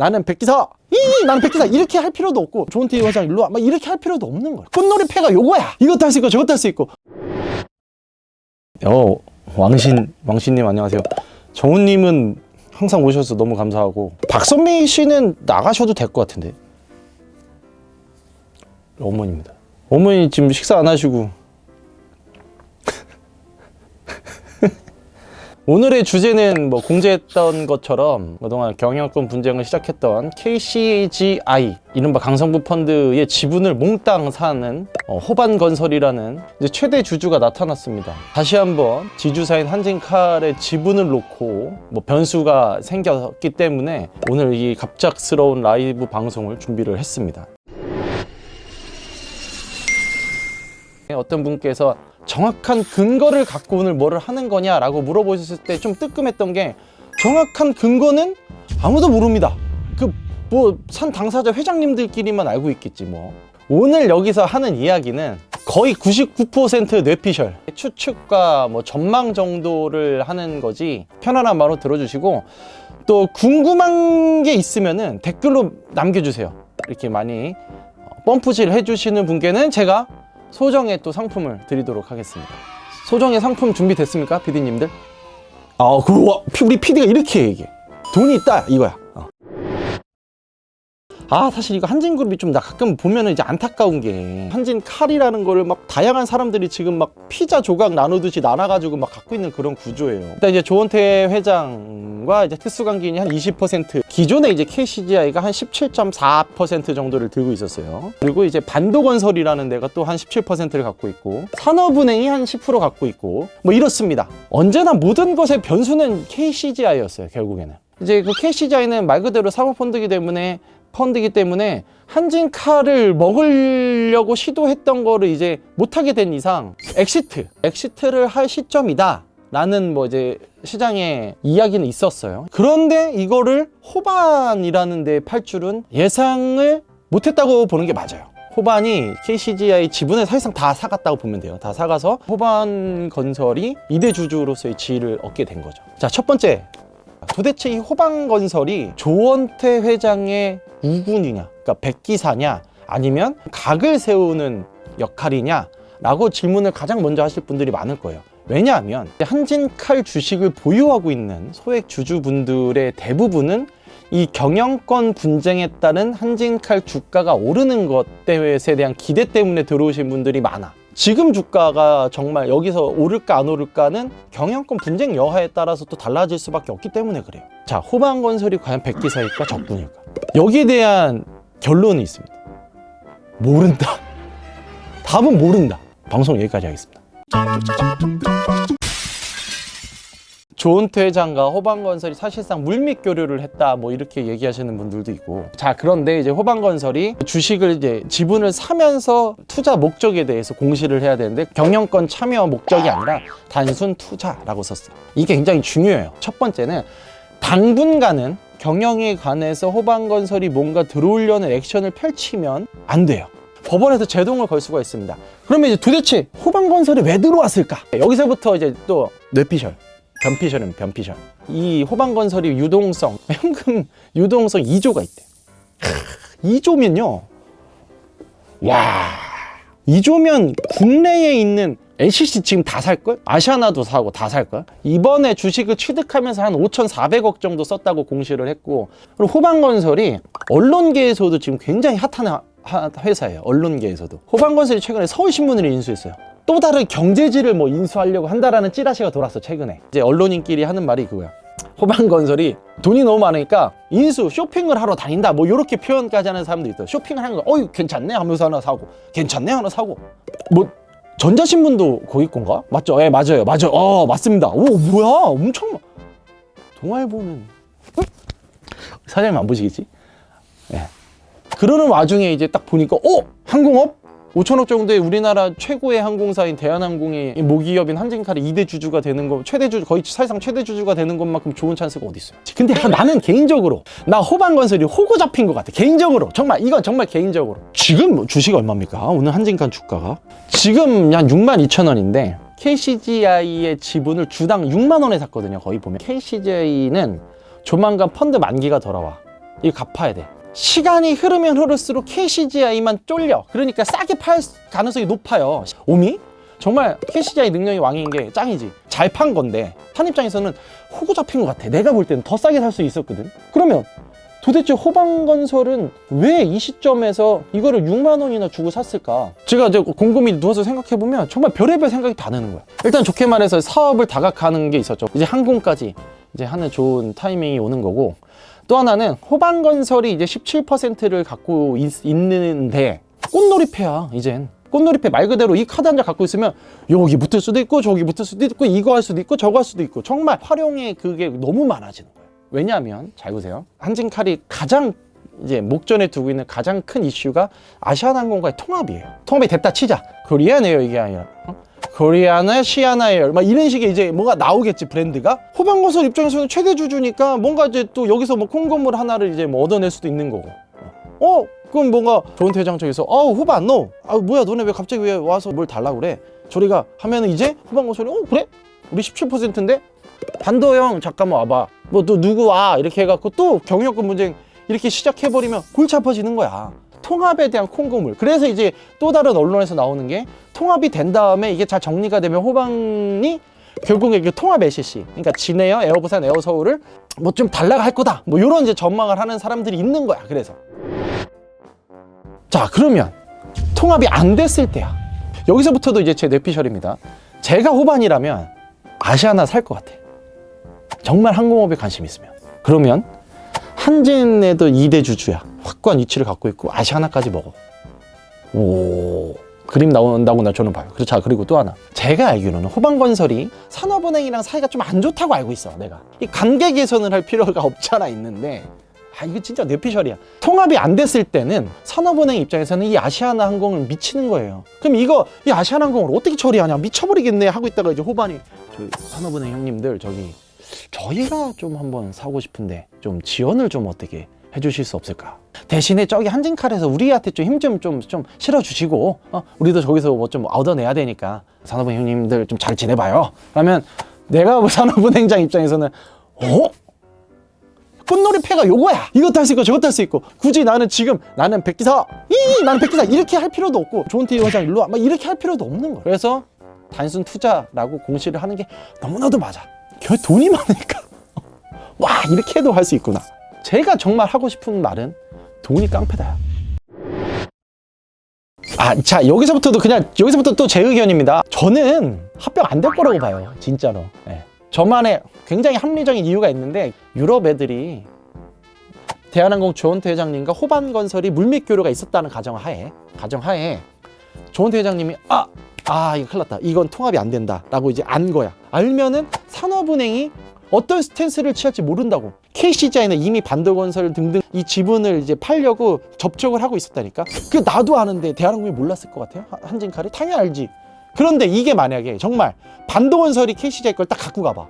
나는 백기사 이 나는 백기사 이렇게 할 필요도 없고 조은태 회장 일로 와막 이렇게 할 필요도 없는 거야. 꽃놀이 패가 요거야. 이것도 할 수 있고 저것도 할 수 있고. 어 왕신 왕신님 안녕하세요. 정훈님은 항상 오셔서 너무 감사하고. 박선미 씨는 나가셔도 될 것 같은데. 어머니입니다. 어머니 지금 식사 안 하시고 오늘의 주제는 뭐 공개했던 것처럼 그동안 경영권 분쟁을 시작했던 KCGI 이른바 강성부 펀드의 지분을 몽땅 사는 어, 호반건설이라는 이제 최대 주주가 나타났습니다. 다시 한번 지주사인 한진칼의 지분을 놓고 뭐 변수가 생겼기 때문에 오늘 이 갑작스러운 라이브 방송을 준비를 했습니다. 어떤 분께서 정확한 근거를 갖고 오늘 뭐를 하는 거냐라고 물어보셨을 때 좀 뜨끔했던 게 정확한 근거는 아무도 모릅니다. 그 뭐 산 당사자 회장님들끼리만 알고 있겠지 뭐. 오늘 여기서 하는 이야기는 거의 99% 뇌피셜 추측과 뭐 전망 정도를 하는 거지 편안한 마음으로 들어주시고 또 궁금한 게 있으면은 댓글로 남겨주세요. 이렇게 많이 어, 펌프질 해주시는 분께는 제가 소정의 또 상품을 드리도록 하겠습니다. 소정의 상품 준비됐습니까, 피디님들? 아, 그 와, 우리 피디가 이렇게 얘기해. 돈이 있다 이거야. 어. 아 사실 이거 한진그룹이 좀 나 가끔 보면은 이제 안타까운 게 한진 칼이라는 거를 막 다양한 사람들이 지금 막 피자 조각 나누듯이 나눠가지고 막 갖고 있는 그런 구조예요. 일단 이제 조원태 회장과 이제 특수관계인이 한 20% 기존에 이제 KCGI가 한 17.4% 정도를 들고 있었어요. 그리고 이제 반도건설이라는 데가 또 한 17%를 갖고 있고 산업은행이 한 10% 갖고 있고 뭐 이렇습니다. 언제나 모든 것의 변수는 KCGI였어요. 결국에는. 이제 그 KCGI는 말 그대로 사모펀드이기 때문에 펀드이기 때문에 한진카를 먹으려고 시도했던 거를 이제 못하게 된 이상 엑시트, 엑시트를 할 시점이다. 라는 뭐 이제 시장에 이야기는 있었어요. 그런데 이거를 호반이라는 데 팔 줄은 예상을 못했다고 보는 게 맞아요. 호반이 KCGI 지분을 사실상 다 사갔다고 보면 돼요. 다 사가서 호반 건설이 이대 주주로서의 지위를 얻게 된 거죠. 자, 첫 번째. 도대체 이 호반 건설이 조원태 회장의 우군이냐, 그러니까 백기사냐, 아니면 각을 세우는 역할이냐, 라고 질문을 가장 먼저 하실 분들이 많을 거예요. 왜냐하면 한진칼 주식을 보유하고 있는 소액 주주분들의 대부분은 이 경영권 분쟁에 따른 한진칼 주가가 오르는 것에 대한 기대 때문에 들어오신 분들이 많아. 지금 주가가 정말 여기서 오를까 안 오를까는 경영권 분쟁 여하에 따라서 또 달라질 수밖에 없기 때문에 그래요. 자, 호반건설이 과연 백기사일까 적분일까? 여기에 대한 결론이 있습니다. 모른다. 답은 모른다. 방송 여기까지 하겠습니다. 조은태 회장과 호반건설이 사실상 물밑 교류를 했다 뭐 이렇게 얘기하시는 분들도 있고. 자 그런데 이제 호반건설이 주식을 이제 지분을 사면서 투자 목적에 대해서 공시를 해야 되는데 경영권 참여 목적이 아니라 단순 투자라고 썼어요. 이게 굉장히 중요해요. 첫 번째는 당분간은 경영에 관해서 호반건설이 뭔가 들어오려는 액션을 펼치면 안 돼요. 법원에서 제동을 걸 수가 있습니다. 그러면 이제 도대체 호반건설이 왜 들어왔을까? 여기서부터 이제 또 뇌피셜 변피셜은 변피셜. 이 호반건설이 유동성, 현금 유동성 2조가 있대. 2조면요. 와. 2조면 국내에 있는 LCC 지금 다 살걸? 아시아나도 사고 다 살걸? 이번에 주식을 취득하면서 한 5,400억 정도 썼다고 공시를 했고, 그리고 호반건설이 언론계에서도 지금 굉장히 핫한 하- 회사예요. 언론계에서도. 호반건설이 최근에 서울신문을 인수했어요. 또 다른 경제지를 뭐 인수하려고 한다라는 찌라시가 돌았어 최근에. 이제 언론인끼리 하는 말이 그거야. 호반건설이 돈이 너무 많으니까 인수 쇼핑을 하러 다닌다. 뭐 이렇게 표현까지 하는 사람도 있어요 쇼핑을 하는 거 어이 괜찮네. 하면서 하나 사고 괜찮네. 하나 사고. 뭐 전자신문도 거기 건가? 맞죠? 예 맞아요. 맞아요 어 맞습니다. 오 뭐야? 엄청 많- 동아일보는 응? 사장님 안 보시겠지? 예. 그러는 와중에 이제 딱 보니까 어? 항공업 5천억 정도의 우리나라 최고의 항공사인 대한항공이 이 모기업인 한진칼이 2대 주주가 되는 거 최대 주주 거의 사실상 최대 주주가 되는 것만큼 좋은 찬스가 어디 있어요? 근데 나는 개인적으로 나 호반건설이 호구 잡힌 것 같아. 개인적으로 정말 이건 정말 개인적으로 지금 뭐 주식 얼마입니까? 오늘 한진칼 주가가 지금 한 6만 2천 원인데 KCGI의 지분을 주당 6만 원에 샀거든요. 거의 보면 KCGI는 조만간 펀드 만기가 돌아와. 이거 갚아야 돼. 시간이 흐르면 흐를수록 KCGI만 쫄려. 그러니까 싸게 팔 가능성이 높아요. 오미? 정말 KCGI 능력이 왕인 게 짱이지. 잘 판 건데 한 입장에서는 호구 잡힌 것 같아. 내가 볼 때는 더 싸게 살 수 있었거든. 그러면 도대체 호방건설은 왜 이 시점에서 이거를 6만 원이나 주고 샀을까? 제가 이제 곰곰이 누워서 생각해 보면 정말 별의별 생각이 다 드는 거야. 일단 좋게 말해서 사업을 다각하는 게 있었죠. 이제 항공까지 이제 하는 좋은 타이밍이 오는 거고 또 하나는 호방건설이 이제 17%를 갖고 있, 있는데 꽃놀이패야 이젠. 꽃놀이패 말 그대로 이 카드 한 장 갖고 있으면 여기 붙을 수도 있고 저기 붙을 수도 있고 이거 할 수도 있고 저거 할 수도 있고 정말 활용의 그게 너무 많아지는 거예요. 왜냐하면 잘 보세요. 한진칼이 가장 이제 목전에 두고 있는 가장 큰 이슈가 아시아나항공과의 통합이에요. 통합이 됐다 치자. 코리아네요 이게 아니라. 어? 코리아나 시아나 에어 막 이런 식의 이제 뭐가 나오겠지 브랜드가? 호방건설 입장에서는 최대 주주니까 뭔가 이제 또 여기서 뭐 콩건물 하나를 이제 뭐 얻어낼 수도 있는 거고. 어 그럼 뭔가 좋은 퇴장 쪽에서 어우 후반 너아 뭐야 너네 왜 갑자기 왜 와서 뭘 달라 그래? 저리가 하면은 이제 후방건설이 어 그래? 우리 17%인데? 반도 형 잠깐만 와봐. 뭐 또 누구 와? 이렇게 해갖고 또 경영권 분쟁 이렇게 시작해버리면 골치 아파지는 거야 통합에 대한 콩고물. 그래서 이제 또 다른 언론에서 나오는 게 통합이 된 다음에 이게 잘 정리가 되면 호방이 결국에 그 통합 SC 그러니까 진에어 에어부산 에어서울을 뭐 좀 달라가 할 거다. 뭐 이런 이제 전망을 하는 사람들이 있는 거야 그래서. 자 그러면 통합이 안 됐을 때야. 여기서부터도 이제 제 뇌피셜입니다. 제가 호반이라면 아시아나 살 것 같아. 정말 항공업에 관심 있으면. 그러면 한진에도 2대 주주야 확고한 위치를 갖고 있고 아시아나까지 먹어. 오 그림 나온다고 나 저는 봐요. 그리고 자 그리고 또 하나. 제가 알기로는 호방건설이 산업은행이랑 사이가 좀 안 좋다고 알고 있어 내가. 이 관계 개선을 할 필요가 없잖아 있는데 아 이거 진짜 뇌피셜이야. 통합이 안 됐을 때는 산업은행 입장에서는 이 아시아나 항공을 미치는 거예요. 그럼 이거 이 아시아나 항공을 어떻게 처리하냐? 미쳐버리겠네 하고 있다가 이제 호반이 저희 산업은행 형님들 저기 저희가 좀 한번 사고 싶은데 좀 지원을 좀 어떻게 해주실 수 없을까? 대신에 저기 한진칼에서 우리한테 좀 힘 좀 좀 좀 실어주시고 어? 우리도 저기서 뭐 좀 얻어내야 되니까 산업은행 형님들 좀 잘 지내봐요. 그러면 내가 뭐 산업은행장 입장에서는 어? 꽃놀이 패가 요거야. 이것도 할 수 있고 저것도 할 수 있고 굳이 나는 지금 나는 백기사 이 나는 백기사 이렇게 할 필요도 없고 좋은티 회장 일로 와막 이렇게 할 필요도 없는 거야. 그래서 단순 투자라고 공시를 하는 게 너무나도 맞아. 겨 돈이 많으니까 와 이렇게 해도 할 수 있구나. 제가 정말 하고 싶은 말은 돈이 깡패다야. 아, 자 여기서부터도 그냥 여기서부터 또 제 의견입니다. 저는 합병 안 될 거라고 봐요, 진짜로. 예. 저만의 굉장히 합리적인 이유가 있는데 유럽 애들이 대한항공 조원태 회장님과 호반건설이 물밑 교류가 있었다는 가정하에 가정하에 조원태 회장님이 아, 아 이거 큰일 났다. 이건 통합이 안 된다 라고 이제 안 거야. 알면은 산업은행이 어떤 스탠스를 취할지 모른다고. KCGI는 이미 반도건설 등등 이 지분을 이제 팔려고 접촉을 하고 있었다니까. 그 나도 아는데 대한항공이 몰랐을 것 같아요. 한- 한진칼이 당연히 알지. 그런데 이게 만약에 정말 반도건설이 KCGI 걸딱 갖고 가봐.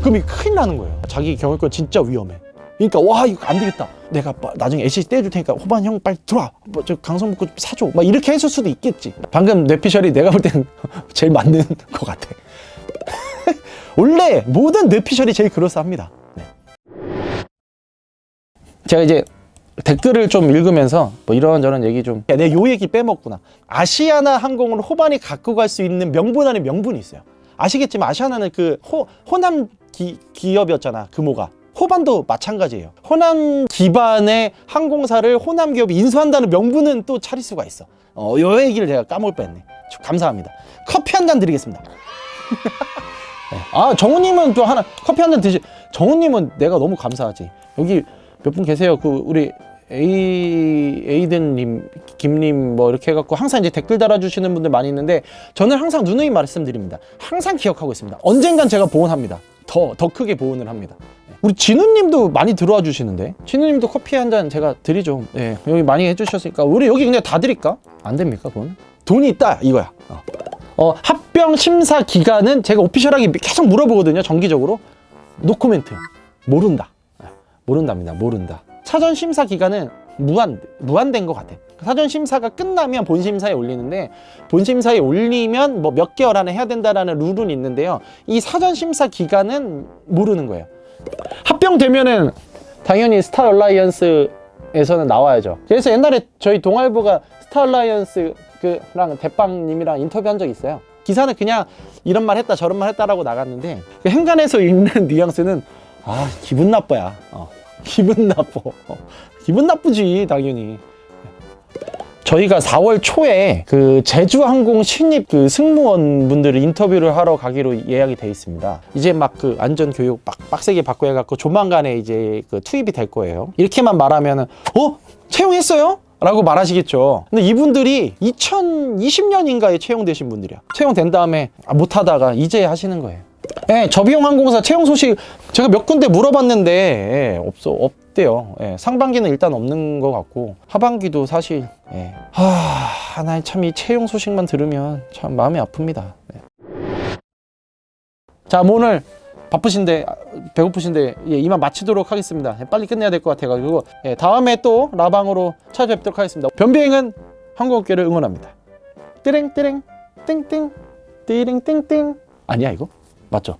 그럼 이거 큰일 나는 거예요. 자기 경영권 진짜 위험해. 그러니까 와 이거 안 되겠다. 내가 빠- 나중에 LCC 떼줄 테니까 호반 형 빨리 들어와. 뭐 저 강성북 좀 사줘. 막 이렇게 했을 수도 있겠지. 방금 뇌피셜이 내가 볼 땐 제일 맞는 것 같아. 원래 모든 뇌피셜이 제일 그럴싸합니다. 네. 제가 이제 댓글을 좀 읽으면서 뭐 이런저런 얘기 좀 야, 내가 요 얘기 빼먹구나. 아시아나 항공을 호반이 갖고 갈 수 있는 명분 안에 명분이 있어요. 아시겠지만 아시아나는 그 호, 호남 기, 기업이었잖아. 금호가. 호반도 마찬가지예요. 호남 기반의 항공사를 호남 기업이 인수한다는 명분은 또 차릴 수가 있어. 어, 요 얘기를 제가 까먹을 뻔했네. 감사합니다. 커피 한 잔 드리겠습니다. 네. 아 정우님은 또 하나 커피 한 잔 드시. 정우님은 내가 너무 감사하지. 여기 몇 분 계세요. 그 우리 에이 에이든님, 김님 뭐 이렇게 해갖고 항상 이제 댓글 달아주시는 분들 많이 있는데 저는 항상 누누이 말씀드립니다. 항상 기억하고 있습니다. 언젠간 제가 보온합니다. 더 더 크게 보온을 합니다. 네. 우리 진우님도 많이 들어와 주시는데 진우님도 커피 한 잔 제가 드리죠. 예, 여기 많이 해주셨으니까 우리 여기 그냥 다 드릴까? 안 됩니까 그건? 돈이 있다 이거야. 어. 어, 합병 심사 기간은 제가 오피셜하게 계속 물어보거든요. 정기적으로. 노코멘트. 모른다. 네, 모른답니다. 모른다. 사전 심사 기간은 무한 무한된 것 같아. 사전 심사가 끝나면 본 심사에 올리는데 본 심사에 올리면 뭐 몇 개월 안에 해야 된다라는 룰은 있는데요. 이 사전 심사 기간은 모르는 거예요. 합병되면은 당연히 스타 얼라이언스에서는 나와야죠. 그래서 옛날에 저희 동아일보가 스타 얼라이언스 그랑 대빵님이랑 인터뷰한 적이 있어요. 기사는 그냥 이런 말 했다 저런 말 했다라고 나갔는데 그 행간에서 읽는 뉘앙스는 아 기분 나빠야. 어, 기분 나빠. 어, 기분 나쁘지 당연히. 저희가 4월 초에 그 제주항공 신입 그 승무원 분들을 인터뷰를 하러 가기로 예약이 돼 있습니다. 이제 막 그 안전 교육 빡 빡세게 받고 해갖고 조만간에 이제 그 투입이 될 거예요. 이렇게만 말하면은 어 채용했어요? 라고 말하시겠죠. 근데 이분들이 2020년인가에 채용되신 분들이야. 채용된 다음에 아, 못하다가 이제 하시는 거예요. 예, 저비용 항공사 채용 소식 제가 몇 군데 물어봤는데 예, 없어 없대요. 예, 상반기는 일단 없는 것 같고 하반기도 사실 예. 하, 나 참 이 채용 소식만 들으면 참 마음이 아픕니다. 예. 자, 뭐 오늘 바쁘신데 아, 배고프신데 예, 이만 마치도록 하겠습니다. 예, 빨리 끝내야 될 것 같아가지고 예, 다음에 또 라방으로 찾아뵙도록 하겠습니다. 변비행은 항공업계를 응원합니다. 띠링 띠링 띵띵 띠링 띵띵 아니야 이거 맞죠?